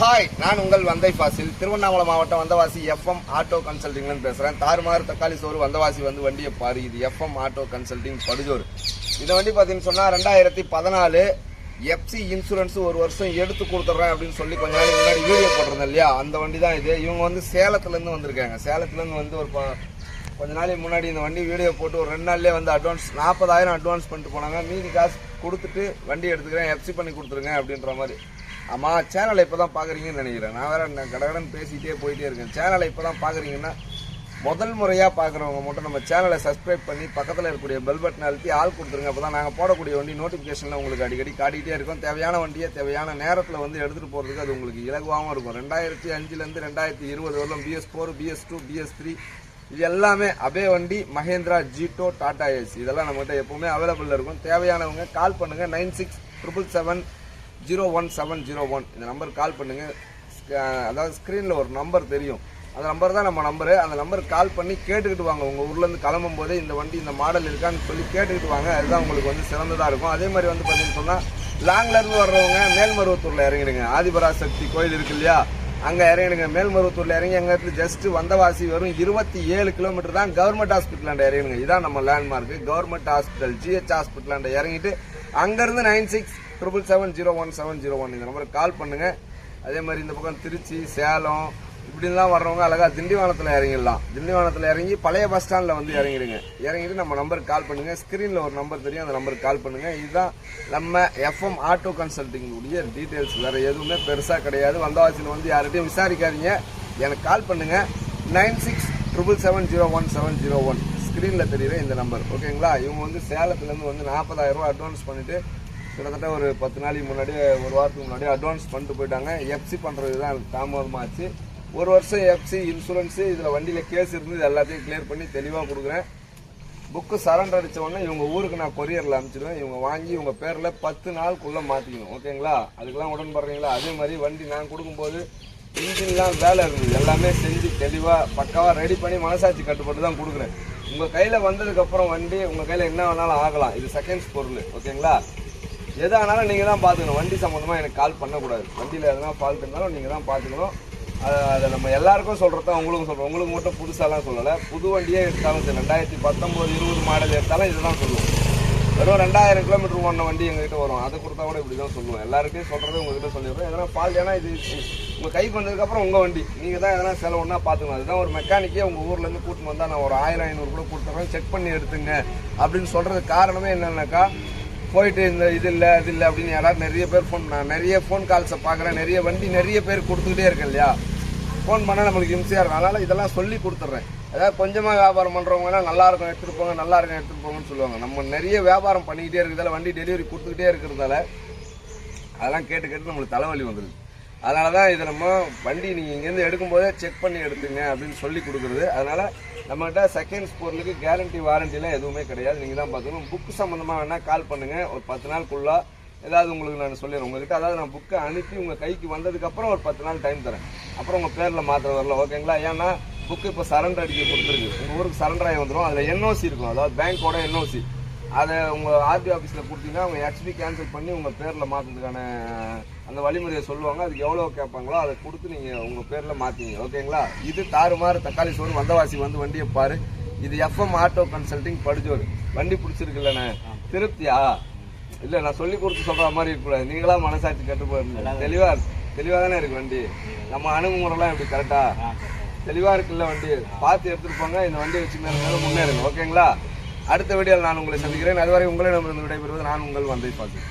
Hi நான் உங்கள் வந்தை ஃபாசில். திருவண்ணாமலை மாவட்டம் வந்தவாசி எஃப்எம் ஆட்டோ கன்சல்டிங்லேருந்து பேசுகிறேன் தாறுமாறு தக்காளி சோறு வந்தவாசி வந்து வண்டியை பாரு. இது எஃப்எம் ஆட்டோ கன்சல்டிங் படுஜோர் இந்த வண்டி பார்த்தீங்கன்னு சொன்னால் ரெண்டாயிரத்தி பதினாலு எஃப்சி இன்சூரன்ஸ் ஒரு வருஷம் எடுத்து கொடுத்துட்றேன் அப்படின்னு சொல்லி கொஞ்ச நாளைக்கு முன்னாடி வீடியோ போட்டிருந்தேன் இல்லையா? அந்த வண்டி தான் இது. இவங்க வந்து சேலத்துலேருந்து வந்திருக்காங்க. சேலத்துலேருந்து வந்து ஒரு கொஞ்ச நாளைக்கு முன்னாடி இந்த வண்டி வீடியோ போட்டு ஒரு ரெண்டு நாள்லேயே வந்து அட்வான்ஸ் நாற்பதாயிரம் அட்வான்ஸ் பண்ணிட்டு போனாங்க. மீதி காசு கொடுத்துட்டு வண்டி எடுத்துக்கிறேன். எஃப்சி பண்ணி கொடுத்துருங்க அப்படின்ற மாதிரி. ஆமாம் சேனலை இப்போ தான் பார்க்குறீங்கன்னு நினைக்கிறேன். நான் வேற நான் கடகடன் பேசிகிட்டே போயிட்டே இருக்கேன். சேனலை இப்போ தான் பார்க்குறீங்கன்னா முதல் முறையாக பார்க்குறவங்க மட்டும் நம்ம சேனலை சப்ஸ்கிரைப் பண்ணி பக்கத்தில் இருக்கக்கூடிய பெல் பட்டன் அழுத்தி ஆள் கொடுத்துருங்க. அப்போ தான் நாங்கள் போடக்கூடிய வண்டி நோட்டிஃபிகேஷனில் உங்களுக்கு அடிக்கடி காட்டிக்கிட்டே இருக்கும். தேவையான வண்டியை தேவையான நேரத்தில் வந்து எடுத்துகிட்டு போகிறதுக்கு அது உங்களுக்கு இலகுவாகவும் இருக்கும். ரெண்டாயிரத்தி அஞ்சுலேருந்து ரெண்டாயிரத்தி இருபது வரலும் BS four BS two BS three இது எல்லாமே அபே வண்டி மகேந்திரா ஜீட்டோ டாடா ஏசி இதெல்லாம் நம்மகிட்ட எப்போவுமே அவைலபிளில் இருக்கும். தேவையானவங்க கால் பண்ணுங்கள் nine six triple seven zero one seven zero one. இந்த நம்பர் கால் பண்ணுங்கள் அதாவது ஸ்க்ரீனில் ஒரு நம்பர் தெரியும். அந்த நம்பர் தான் நம்ம நம்பரு. அந்த நம்பருக்கு கால் பண்ணி கேட்டுக்கிட்டு வாங்க. உங்கள் ஊர்லேருந்து கிளம்பும் போதே இந்த வண்டி இந்த மாடல் இருக்கான்னு சொல்லி கேட்டுக்கிட்டு வாங்க. அதுதான் உங்களுக்கு வந்து சிறந்ததாக இருக்கும். அதே மாதிரி வந்து பார்த்தீங்கன்னு சொன்னால் லாங்லேருந்து வர்றவங்க மேல்மருவத்தூரில் இறங்கிடுங்க. ஆதிபராசக்தி கோயில் இருக்கு இல்லையா? அங்கே இறங்கிடுங்க. மேல்மருவத்தூரில் இறங்கி அங்கே இருந்து ஜஸ்ட்டு வந்தவாசி வரும் இருபத்தி ஏழு கிலோமீட்டர் தான் கவர்மெண்ட் ஹாஸ்பிட்டலாண்ட இறங்கிடுங்க. இதான் நம்ம லேண்ட்மார்க்கு கவர்மெண்ட் ஹாஸ்பிட்டல் ஜிஹெச் ஹாஸ்பிட்டலாண்ட இறங்கிட்டு அங்கேருந்து nine six triple seven zero one seven zero one இந்த நம்பருக்கு கால் பண்ணுங்கள் அதே மாதிரி இந்த பக்கம் திருச்சி சேலம் இப்படிலாம் வர்றவங்க அழகாக திண்டிவனத்தில் இறங்கிடலாம். திண்டிவனத்தில் இறங்கி பழைய பஸ் ஸ்டாண்டில் வந்து இறங்கிடுங்க. இறங்கிட்டு நம்ம நம்பருக்கு கால் பண்ணுங்கள் ஸ்க்ரீனில் ஒரு நம்பர் தெரியும். அந்த நம்பருக்கு கால் பண்ணுங்கள் இதுதான் நம்ம எஃப்எம் ஆட்டோ கன்சல்டிங் உடைய டீட்டெயில்ஸ் வேறு எதுவுமே பெருசாக கிடையாது. வந்தவாசியில் வந்து யார்கிட்டையும் விசாரிக்காதீங்க. எனக்கு கால் பண்ணுங்கள் nine six triple seven zero one seven zero one ஸ்க்ரீனில் தெரியுற இந்த நம்பர் ஓகேங்களா இவங்க வந்து சேலத்துலேருந்து வந்து நாற்பதாயிரம் ரூபா அட்வான்ஸ் பண்ணிவிட்டு கிட்டத்தட்ட ஒரு பத்து நாளைக்கு முன்னாடி ஒரு வாரத்துக்கு முன்னாடி அட்வான்ஸ் பண்ணிட்டு போயிட்டாங்க. எஃப்சி பண்ணுறது தான் தாமதமாச்சு ஒரு வருஷம் எஃப்சி இன்சூரன்ஸு இதில் வண்டியில் கேஸ் இருந்து எல்லாத்தையும் கிளியர் பண்ணி தெளிவாக கொடுக்குறேன். புக்கு சரண்டர் அடித்த உடனே இவங்க ஊருக்கு நான் கொரியரில் அனுப்பிச்சிடுவேன். இவங்க வாங்கி இவங்க பேரில் பத்து நாளுக்குள்ளே மாற்றிக்கணும் ஓகேங்களா? அதுக்கெல்லாம் உடன்படுறீங்களா? அதே மாதிரி வண்டி நான் கொடுக்கும்போது இன்ஜின்லாம் வேலை இருந்தது. எல்லாமே செஞ்சு தெளிவாக பக்காவாக ரெடி பண்ணி மனசாட்சி கட்டுப்பட்டு தான் கொடுக்குறேன். உங்கள் கையில் வந்ததுக்கப்புறம் வண்டி உங்கள் கையில் என்ன வேணாலும் ஆகலாம். இது செகண்ட்ஸ் பொருள். ஓகேங்களா? எதானாலும் நீங்கள் தான் பார்த்துக்கணும் வண்டி சம்மந்தமாக எனக்கு கால் பண்ணக்கூடாது. வண்டியில் எதனா ஃபால்ட் இருந்தாலும் நீங்கள் தான் பார்த்துக்கணும் அதை நம்ம எல்லாருக்கும் சொல்கிறத உங்களுக்கும் சொல்கிறோம் உங்களுக்கு மட்டும் புதுசாலாம் சொல்லலை. புது வண்டியே எடுத்தாலும் சரி ரெண்டாயிரத்தி பத்தொம்போது இருபது மாடல் எடுத்தாலும் இதுதான் சொல்லுவோம். வெறும் ரெண்டாயிரம் கிலோமீட்டர் ஓடின வண்டி எங்ககிட்ட வரும். அதை கொடுத்தா கூட இப்படி தான் சொல்லுவோம். எல்லாருக்கும் சொல்கிறத உங்ககிட்ட சொல்லிடுறோம் எதனா ஃபால்ட் ஏன்னா இது உங்கள் கைக்கு வந்ததுக்கப்புறம் உங்கள் வண்டி. நீங்கள் தான் எதனா செலவுன்னா பார்த்துக்கணும் அதுதான் ஒரு மெக்கானிக்கே உங்கள் ஊர்லேருந்து கூட்டின்னு வந்தால் நான் ஒரு ஆயிரம் ஐநூறு கூட கொடுத்துட்றேன். செக் பண்ணி எடுத்துங்க. அப்படின்னு சொல்கிறதுக்கு காரணமே என்னென்னாக்கா போயிட்டு இந்த இது இல்லை அது இல்லை அப்படின்னு யாராவது நிறைய பேர் ஃபோன் நான் நிறைய ஃபோன் கால்ஸை பார்க்குறேன் நிறைய வண்டி நிறைய பேர் கொடுத்துக்கிட்டே இருக்கேன் இல்லையா? ஃபோன் பண்ணால் நம்மளுக்கு இம்சையாக இருக்கும். அதனால் இதெல்லாம் சொல்லி கொடுத்துட்றேன். அதாவது கொஞ்சமாக வியாபாரம் பண்ணுறவங்கன்னா நல்லா இருக்கும் எடுத்துகிட்டு போங்க நல்லா இருக்கும் எடுத்துகிட்டு போங்கன்னு சொல்லுவாங்க. நம்ம நிறைய வியாபாரம் பண்ணிக்கிட்டே இருக்கிறதால வண்டி டெலிவரி கொடுத்துக்கிட்டே இருக்கிறதால அதெல்லாம் கேட்டு கேட்டு நம்மளுக்கு தலைவலி வந்துடுது அதனால தான் இதை நம்ம வண்டி நீங்கள் இங்கேருந்து எடுக்கும்போதே செக் பண்ணி எடுத்துங்க அப்படின்னு சொல்லி கொடுக்குறது. அதனால் நம்மகிட்ட செகண்ட்ஸ் பொருளுக்கு கேரண்டி வாரண்டிலாம் எதுவுமே கிடையாது. நீங்கள் தான் பார்க்கணும் புக்கு சம்மந்தமாக வேணால் கால் பண்ணுங்கள் ஒரு பத்து நாளுக்குள்ளே ஏதாவது உங்களுக்கு நான் சொல்லிடுறேன். உங்கள்கிட்ட அதாவது நான் புக்கை அனுப்பி உங்கள் கைக்கு வந்ததுக்கப்புறம் ஒரு பத்து நாள் டைம் தரேன். அப்புறம் உங்கள் பேரில் மாற்ற வரல. ஓகேங்களா ஏன்னா புக்கு இப்போ சரண்டர் அடிக்க கொடுத்துருக்கு. உங்கள் ஊருக்கு சரண்டர் ஆகி வந்துடும் அதில் என்ஓசி இருக்கும். அதாவது பேங்க்கோட என்ஓசி அதை உங்கள் ஆர்டி ஆஃபீஸில் கொடுத்தீங்கன்னா அவங்க ஹெச்பி கேன்சல் பண்ணி உங்கள் பேரில் மாற்றுறதுக்கான அந்த வழிமுறையை சொல்லுவாங்க. அதுக்கு எவ்வளோ கேட்பாங்களோ அதை கொடுத்து நீங்கள் உங்கள் பேரில் மாற்றிங்க ஓகேங்களா? இது தாறுமாறு தக்காளி சோறு வந்தவாசி வந்து வண்டியை பாரு. இது எஃப்எம் ஆட்டோ கன்சல்டிங் படிச்சோரு வண்டி பிடிச்சிருக்குல்லண்ணே திருப்தியா? இல்லை நான் சொல்லி கொடுத்து சொல்கிற மாதிரி இருக்கக்கூடாது. நீங்களா மனசாட்சி கட்டுப்பாடு தெளிவாக தெளிவாக தானே இருக்கு வண்டி. நம்ம அணுகுமுறைலாம் இப்படி கரெக்டாக தெளிவாக இருக்குல்ல வண்டி. பார்த்து எடுத்துகிட்டு போங்க. இந்த வண்டியை வச்சு மேலே மேலே முன்னேறுங்க. ஓகேங்களா? அடுத்த வீடியோவில் நான் உங்களை சந்திக்கிறேன். அதுவரை உங்களை நம்ம விடைபெறுவது நான் உங்கள் வந்தை பார்த்து